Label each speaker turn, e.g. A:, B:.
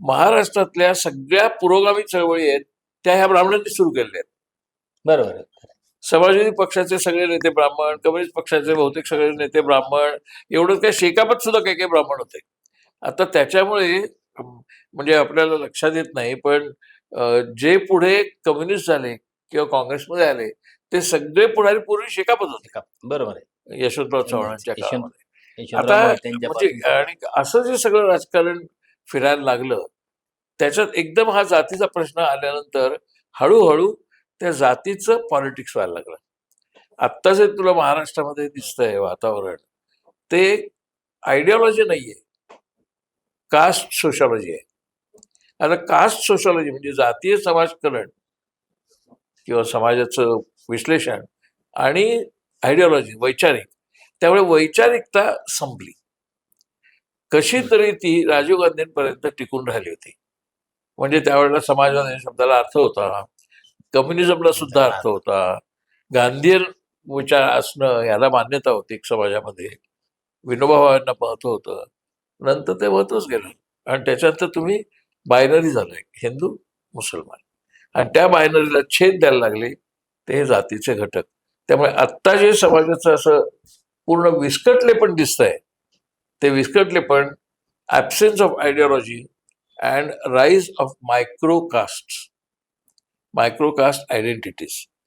A: महाराष्ट्रातल्या सगळ्या पुरोगामी चळवळी आहेत त्या ह्या ब्राह्मणांनी सुरू केलेल्या आहेत.
B: बरोबर आहे.
A: समाजवादी पक्षाचे सगळे नेते ब्राह्मण कम्युनिस्ट पक्षाचे बहुतेक सगळे नेते ब्राह्मण एवढं काय शेकापत सुद्धा काही काही ब्राह्मण होते. आता त्याच्यामुळे अं, म्हणजे आपल्याला लक्षात येत नाही पण अं, जे पुढे कम्युनिस्ट झाले किंवा काँग्रेसमध्ये आले ते सगळे पुढारी पूर्वी शेकापत होते.
B: का- बरोबर आहे.
A: यशवंतराव चव्हाणांच्या
B: यशवंत-
A: काळामध्ये.
B: यशवंतराव
A: आता म्हणजे आणि असं जे सगळं राजकारण फिरायला लागलं. त्याच्यात एकदम हा जातीचा प्रश्न आल्यानंतर हळूहळू त्या जातीचं पॉलिटिक्स व्हायला लागलं. आत्ता जे तुला महाराष्ट्रामध्ये दिसतंय वातावरण. ते आयडिओलॉजी नाहीये. कास्ट सोशॉलॉजी आहे. आता कास्ट सोशॉलॉजी म्हणजे जातीय समाजकरण किंवा समाजाचं विश्लेषण आणि आयडिओलॉजी वैचारिक. त्यामुळे वैचारिकता संपली. कशी तरी ती राजीव गांधींपर्यंत टिकून राहिली होती. म्हणजे त्यावेळेला समाजवाद या शब्दाला अर्थ होता. कम्युनिझमला सुद्धा अर्थ होता. गांधीयन विचार असणं याला मान्यता होती समाजामध्ये. विनोबा भावांना महत्त्व होतं. नंतर ते महत्वच गेलं. आणि त्याच्यानंतर तुम्ही बायनरी झालाय. हिंदू मुसलमान. आणि त्या बायनरीला छेद द्यायला लागले. ते हे जातीचे घटक. त्यामुळे आत्ता जे समाजाचं असं पूर्ण विस्कटले पण दिसत आहे ते विस्कटले पण absence of ideology and rise of micro caste micro caste identities